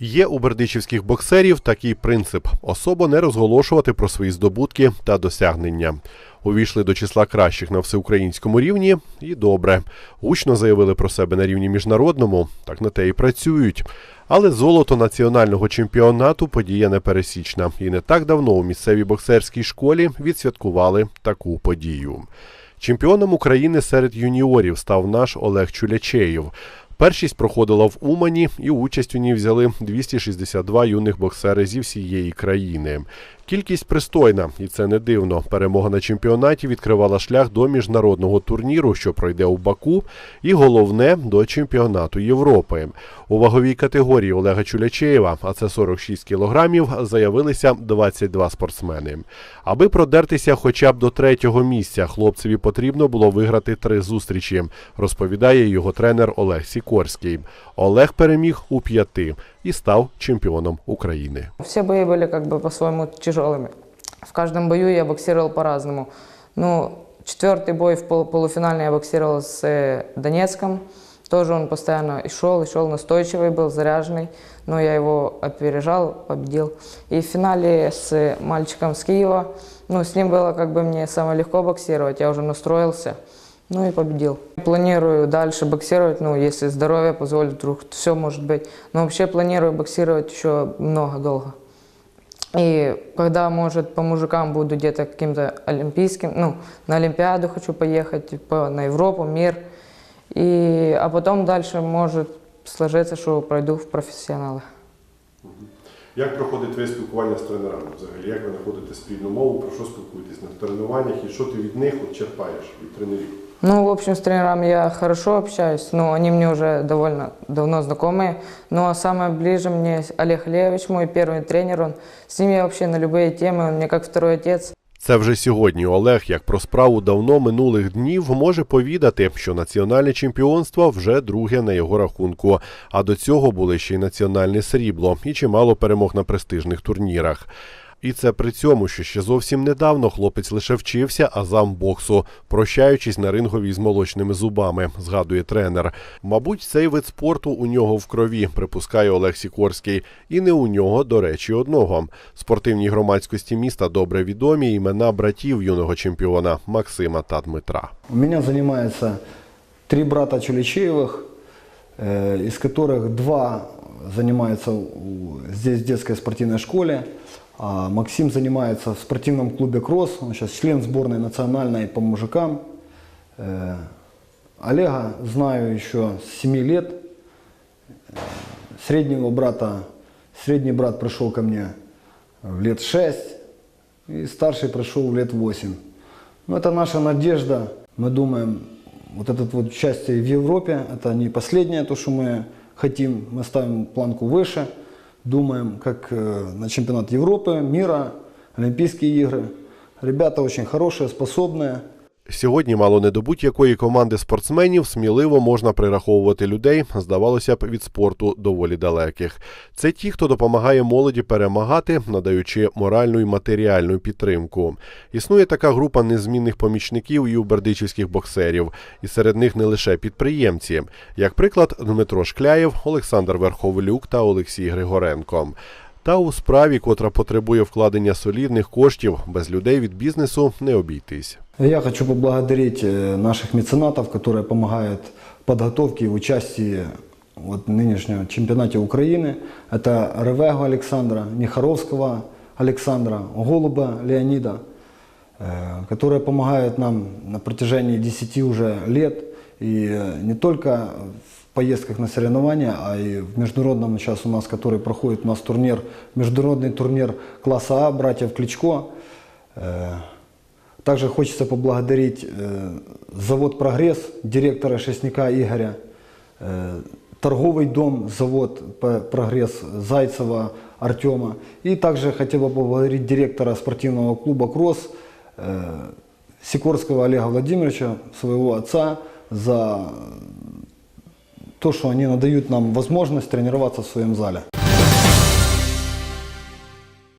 Є у бердичівських боксерів такий принцип особо не розголошувати про свої здобутки та досягнення. Увійшли до числа кращих на всеукраїнському рівні, і добре. Гучно заявили про себе на рівні міжнародному, так на те і працюють. Але золото національного чемпіонату подія непересічна. І не так давно у місцевій боксерській школі відсвяткували таку подію. Чемпіоном України серед юніорів став наш Олег Чулячеєв. Першість проходила в Умані, і участь у ній взяли 262 юних боксери зі всієї країни. Кількість пристойна, і це не дивно. Перемога на чемпіонаті відкривала шлях до міжнародного турніру, що пройде у Баку, і головне до чемпіонату Європи. У ваговій категорії Олега Чулячеєва, а це 46 кілограмів, заявилися 22 спортсмени. Аби продертися хоча б до третього місця, хлопцеві потрібно було виграти три зустрічі, розповідає його тренер Олег Сікорський. Олег переміг у п'яти і став чемпіоном України. Все бои были как бы по-своему тяжелыми. В каждом бою я боксировал по-разному. Ну, четвертый бой в пол- полуфинале я боксировал с э, Донецком. Тоже он постоянно и шел, и шел настойчивый был, заряженный. Но я его опережал, победил. И в финале с мальчиком с Киева, ну, с ним было как бы мне самое легко боксировать. Я уже настроился. Ну и победил. Планирую дальше боксировать, ну, если здоровье позволит, вдруг все может быть. Но вообще планирую боксировать еще много, долго. И когда, может, по мужикам буду где-то каким-то олимпийским, ну, на Олимпиаду хочу поехать, типа, на Европу, мир. И, а потом дальше может сложиться, что пройду в профессионалы. Як проходить твоє спілкування з тренерами? Взагалі, як ви знаходите спільну мову, про що спілкуєтесь на тренуваннях і що ти від них от черпаєш від тренерів? Ну, в общем, с тренерами я хорошо общаюсь, но они мне уже довольно давно знакомые. Но самое ближе мне Олег Левич, мой первый тренер, он с ним я вообще на любые темы, он мне как второй отец. Це вже сьогодні Олег, як про справу давно минулих днів, може повідати, що національне чемпіонство вже друге на його рахунку. А до цього були ще й національне срібло і чимало перемог на престижних турнірах. І це при цьому, що ще зовсім недавно хлопець лише вчився азам боксу, прощаючись на рингові з молочними зубами, згадує тренер. Мабуть, цей вид спорту у нього в крові, припускає Олег Сікорський. І не у нього, до речі, одного. Спортивній громадськості міста добре відомі імена братів юного чемпіона Максима та Дмитра. У меня занимается три брата Чуличеевых, э, из которых два занимаются у- здесь в детской спортивной школе, а Максим занимается в спортивном клубе «Кросс», он сейчас член сборной национальной по мужикам. Э, Олега знаю еще с 7 лет. Э, Среднего брата, средний брат пришел ко мне в лет 6, и старший пришел в лет 8. Ну, это наша надежда. Мы думаем, вот это вот участие в Европе, это не последнее, то, что мы хотим. Мы ставим планку выше. Думаем, как э, на чемпионат Европы, мира, Олимпийские игры. Ребята очень хорошие, способные. Сьогодні мало не до будь-якої команди спортсменів сміливо можна прираховувати людей, здавалося б, від спорту доволі далеких. Це ті, хто допомагає молоді перемагати, надаючи моральну і матеріальну підтримку. Існує така група незмінних помічників і у бердичівських боксерів, і серед них не лише підприємці, як приклад, Дмитро Шкляєв, Олександр Верховлюк та Олексій Григоренко. Та у справі, котра потребує вкладення солідних коштів, без людей від бізнесу не обійтись. Я хочу поблагодарить э, наших меценатов, которые помогают в подготовке и участии вот, в нынешнем чемпионате Украины. Это Ревего Александра, Нехаровского Александра, Голуба Леонида, э, которые помогают нам на протяжении 10 уже лет. И э, не только в поездках на соревнования, а и в международном сейчас у нас, который проходит у нас турнир, международный турнир класса А, братьев Кличко. Э, также хочется поблагодарить э, завод «Прогресс», директора Шестника Игоря, э, торговый дом, завод «Прогресс» Зайцева Артема. И также хотел бы поблагодарить директора спортивного клуба «Кросс» Сикорского Олега Владимировича, своего отца, за то, что они надают нам возможность тренироваться в своем зале.